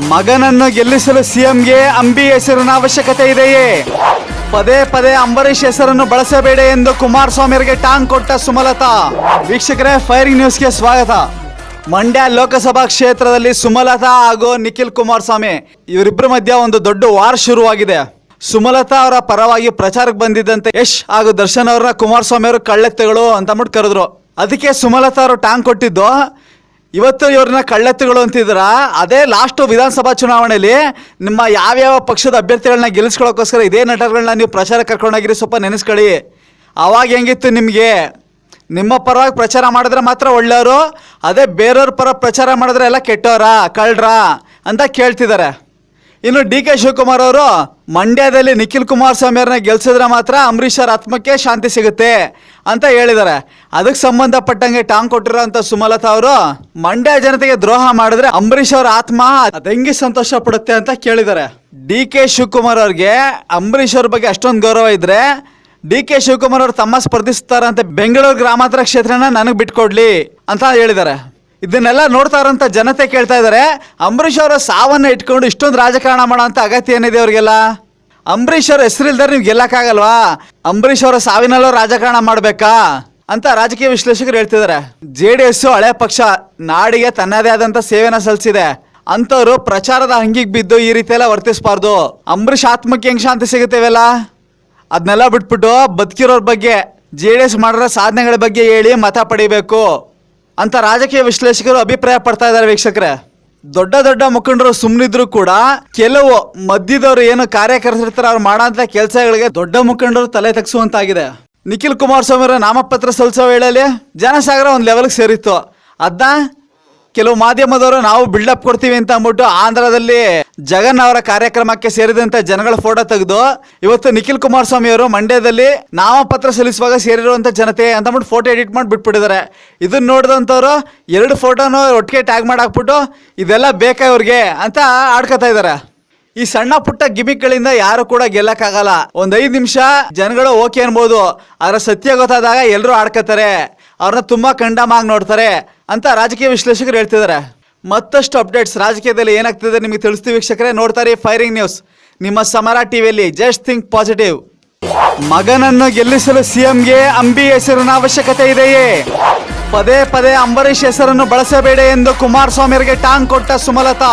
ಮಗನನ್ನು ಗೆಲ್ಲಿಸಲು ಸಿಎಂಗೆ ಅಂಬಿ ಹೆಸರಿನ ಅವಶ್ಯಕತೆ ಇದೆಯೇ? ಪದೇ ಪದೇ ಅಂಬರೀಷ್ ಹೆಸರನ್ನು ಬಳಸಬೇಡಿ ಎಂದು ಕುಮಾರಸ್ವಾಮಿಯವರಿಗೆ ಟಾಂಗ್ ಕೊಟ್ಟ ಸುಮಲತಾ. ವೀಕ್ಷಕರೇ, ಫೈರಿಂಗ್ ನ್ಯೂಸ್ಗೆ ಸ್ವಾಗತ. ಮಂಡ್ಯ ಲೋಕಸಭಾ ಕ್ಷೇತ್ರದಲ್ಲಿ ಸುಮಲತಾ ಹಾಗೂ ನಿಖಿಲ್ ಕುಮಾರಸ್ವಾಮಿ ಇವರಿಬ್ಬರ ಮಧ್ಯೆ ಒಂದು ದೊಡ್ಡ ವಾರ್ ಶುರುವಾಗಿದೆ. ಸುಮಲತಾ ಅವರ ಪರವಾಗಿ ಪ್ರಚಾರಕ್ಕೆ ಬಂದಿದ್ದಂತೆ ಯಶ್ ಹಾಗೂ ದರ್ಶನ್ ಅವರ ಕುಮಾರಸ್ವಾಮಿ ಅವರು ಕಳ್ಳೆತ್ತಗಳು ಅಂತ ಅಂದ್ಬಿಟ್ಟು ಕರೆದ್ರು. ಅದಕ್ಕೆ ಸುಮಲತಾ ಅವರು ಟಾಂಗ್ ಕೊಟ್ಟಿದ್ದು ಇವತ್ತು ಇವ್ರನ್ನ ಕಳ್ಳೆತ್ತುಗಳು ಅಂತಿದ್ರ ಅದೇ ಲಾಸ್ಟ್ ವಿಧಾನಸಭಾ ಚುನಾವಣೆಯಲ್ಲಿ ನಿಮ್ಮ ಯಾವ್ಯಾವ ಪಕ್ಷದ ಅಭ್ಯರ್ಥಿಗಳನ್ನ ಗೆಲ್ಲಿಸ್ಕೊಳ್ಳೋಕ್ಕೋಸ್ಕರ ಇದೇ ನಟರುಗಳನ್ನ ನೀವು ಪ್ರಚಾರ ಕರ್ಕೊಂಡೋಗಿರಿ ಸ್ವಲ್ಪ ನೆನೆಸ್ಕೊಳ್ಳಿ. ಅವಾಗ ಹೆಂಗಿತ್ತು ನಿಮಗೆ? ನಿಮ್ಮ ಪರವಾಗಿ ಪ್ರಚಾರ ಮಾಡಿದ್ರೆ ಮಾತ್ರ ಒಳ್ಳೆಯವರು, ಅದೇ ಬೇರೆಯವ್ರ ಪರ ಪ್ರಚಾರ ಮಾಡಿದ್ರೆ ಎಲ್ಲ ಕೆಟ್ಟವರ ಕಳ್ರಾ ಅಂತ ಕೇಳ್ತಿದ್ದಾರೆ. ಇನ್ನು ಡಿ ಕೆ ಶಿವಕುಮಾರ್ ಅವರು ಮಂಡ್ಯದಲ್ಲಿ ನಿಖಿಲ್ ಕುಮಾರ್ ಅವ್ರನ್ನ ಗೆಲ್ಸಿದ್ರೆ ಮಾತ್ರ ಅಂಬರೀಷ್ ಅವ್ರ ಆತ್ಮಕ್ಕೆ ಶಾಂತಿ ಸಿಗುತ್ತೆ ಅಂತ ಹೇಳಿದ್ದಾರೆ. ಅದಕ್ಕೆ ಸಂಬಂಧಪಟ್ಟಂಗೆ ಟಾಂಗ್ ಕೊಟ್ಟಿರೋಂಥ ಸುಮಲತಾ ಅವರು, ಮಂಡ್ಯ ಜನತೆಗೆ ದ್ರೋಹ ಮಾಡಿದ್ರೆ ಅಂಬರೀಷ್ ಅವ್ರ ಆತ್ಮ ಅದೆಂಗೆ ಸಂತೋಷ ಪಡುತ್ತೆ ಅಂತ ಕೇಳಿದ್ದಾರೆ. ಡಿ ಕೆ ಶಿವಕುಮಾರ್ ಅವ್ರಿಗೆ ಅಂಬರೀಷ್ ಅವ್ರ ಬಗ್ಗೆ ಅಷ್ಟೊಂದು ಗೌರವ ಇದ್ರೆ ಡಿ ಕೆ ಶಿವಕುಮಾರ್ ಅವರು ತಮ್ಮ ಸ್ಪರ್ಧಿಸ್ತಾರಂತೆ ಬೆಂಗಳೂರು ಗ್ರಾಮಾಂತರ ಕ್ಷೇತ್ರನ ನನಗೆ ಬಿಟ್ಕೊಡ್ಲಿ ಅಂತ ಹೇಳಿದ್ದಾರೆ. ಇದನ್ನೆಲ್ಲ ನೋಡ್ತಾ ಇರೋಂಥ ಜನತೆ ಕೇಳ್ತಾ ಇದ್ದಾರೆ. ಅಂಬರೀಷ್ ಅವರ ಸಾವನ್ನ ಇಟ್ಕೊಂಡು ಇಷ್ಟೊಂದು ರಾಜಕಾರಣ ಮಾಡೋ ಅಂತ ಅಗತ್ಯ ಏನಿದೆ ಅವ್ರಿಗೆಲ್ಲ? ಅಂಬರೀಷ್ ಅವ್ರ ಹೆಸರಿಲ್ದಾರೆ ನೀವು ಗೆಲ್ಲಕ್ಕಾಗಲ್ವಾ? ಅಂಬರೀಷ್ ಅವರ ಸಾವಿನಲ್ಲೂ ರಾಜಕಾರಣ ಮಾಡಬೇಕಾ? ಅಂತ ರಾಜಕೀಯ ವಿಶ್ಲೇಷಕರು ಹೇಳ್ತಿದ್ದಾರೆ ಜೆ ಡಿ ಎಸ್ ಹಳೆ ಪಕ್ಷ, ನಾಡಿಗೆ ತನ್ನದೇ ಆದಂತ ಸೇವೆನ ಸಲ್ಲಿಸಿದೆ. ಅಂತವ್ರು ಪ್ರಚಾರದ ಹಂಗಿಗೆ ಬಿದ್ದು ಈ ರೀತಿ ಎಲ್ಲ ವರ್ತಿಸಬಾರ್ದು. ಅಂಬರೀಷ್ ಆತ್ಮಕ್ಕೆ ಹೆಂಗ್ ಶಾಂತಿ ಸಿಗುತ್ತೇವೆಲ್ಲ ಅದನ್ನೆಲ್ಲ ಬಿಟ್ಬಿಟ್ಟು ಬದುಕಿರೋರ ಬಗ್ಗೆ, ಜೆ ಡಿ ಎಸ್ ಮಾಡಿರೋ ಸಾಧನೆಗಳ ಬಗ್ಗೆ ಹೇಳಿ ಮತ ಪಡಿಬೇಕು ಅಂತ ರಾಜಕೀಯ ವಿಶ್ಲೇಷಕರು ಅಭಿಪ್ರಾಯ ಪಡ್ತಾ ಇದ್ದಾರೆ ವೀಕ್ಷಕರೇ. ದೊಡ್ಡ ದೊಡ್ಡ ಮುಖಂಡರು ಸುಮ್ಮನಿದ್ರು ಕೂಡ ಕೆಲವು ಮಧ್ಯದವರು ಏನು ಕಾರ್ಯಕರ್ತರಿರ್ತಾರೆ, ಅವ್ರು ಮಾಡೋಂಥ ಕೆಲಸಗಳಿಗೆ ದೊಡ್ಡ ಮುಖಂಡರು ತಲೆ ತಗ್ಸುವಂತಾಗಿದೆ. ನಿಖಿಲ್ ಕುಮಾರಸ್ವಾಮಿ ಅವರ ನಾಮಪತ್ರ ಸಲ್ಲಿಸೋ ವೇಳೆಯಲ್ಲಿ ಜನಸಾಗರ ಒಂದು ಲೆವೆಲ್ಗೆ ಸೇರಿತ್ತು. ಅದನ್ನ ಕೆಲವು ಮಾಧ್ಯಮದವರು ನಾವು ಬಿಲ್ಡಪ್ ಕೊಡ್ತೀವಿ ಅಂತ ಅಂದ್ಬಿಟ್ಟು ಆಂಧ್ರದಲ್ಲಿ ಜಗನ್ ಅವರ ಕಾರ್ಯಕ್ರಮಕ್ಕೆ ಸೇರಿದಂತೆ ಜನಗಳ ಫೋಟೋ ತೆಗೆದು ಇವತ್ತು ನಿಖಿಲ್ ಕುಮಾರಸ್ವಾಮಿ ಅವರು ಮಂಡ್ಯದಲ್ಲಿ ನಾಮಪತ್ರ ಸಲ್ಲಿಸುವಾಗ ಸೇರಿರುವಂತ ಜನತೆ ಅಂತ ಅಂದ್ಬಿಟ್ಟು ಫೋಟೋ ಎಡಿಟ್ ಮಾಡಿ ಬಿಟ್ಬಿಟ್ಟಿದ್ದಾರೆ. ಇದನ್ನ ನೋಡಿದಂಥವ್ರು ಎರಡು ಫೋಟೋನು ಒಟ್ಟಿಗೆ ಟ್ಯಾಗ್ ಮಾಡಿ ಹಾಕ್ಬಿಟ್ಟು ಇದೆಲ್ಲ ಬೇಕಾ ಇವ್ರಿಗೆ ಅಂತ ಆಡ್ಕೊತಾ ಇದ್ದಾರೆ. ಈ ಸಣ್ಣ ಪುಟ್ಟ ಗಿಮಿಕ್ಗಳಿಂದ ಯಾರು ಕೂಡ ಗೆಲ್ಲಕ್ಕಾಗಲ್ಲ. ಒಂದ್ ಐದ್ ನಿಮಿಷ ಜನಗಳು ಓಕೆ ಅನ್ಬೋದು. ಆದ್ರೆ ಸತ್ಯ ಗೊತ್ತಾದಾಗ ಎಲ್ಲರೂ ಆಡ್ಕೋತಾರೆ. ಅವ್ರನ್ನ ತುಂಬಾ ಕಂಡಮಾಗಿ ನೋಡ್ತಾರೆ ಅಂತ ರಾಜಕೀಯ ವಿಶ್ಲೇಷಕರು ಹೇಳ್ತಿದ್ದಾರೆ ಮತ್ತಷ್ಟು ಅಪ್ಡೇಟ್ಸ್ ರಾಜಕೀಯದಲ್ಲಿ ಏನಾಗ್ತಿದೆ ನಿಮಗೆ ತಿಳಿಸ್ತೀವಿ ವೀಕ್ಷಕರೇ. ನೋಡ್ತಾರೆ ಫೈರಿಂಗ್ ನ್ಯೂಸ್ ನಿಮ್ಮ ಸಮರ ಟಿವಿಯಲ್ಲಿ ಜಸ್ಟ್ ಥಿಂಕ್ ಪಾಸಿಟಿವ್ ಮಗನನ್ನು ಗೆಲ್ಲಿಸಲು ಸಿಎಂಗೆ ಅಂಬಿ ಹೆಸರಿನ ಅವಶ್ಯಕತೆ ಇದೆಯೇ? ಪದೇ ಪದೇ ಅಂಬರೀಷ್ ಹೆಸರನ್ನು ಬಳಸಬೇಡ ಎಂದು ಕುಮಾರಸ್ವಾಮಿಯವರಿಗೆ ಟಾಂಗ್ ಕೊಟ್ಟ ಸುಮಲತಾ.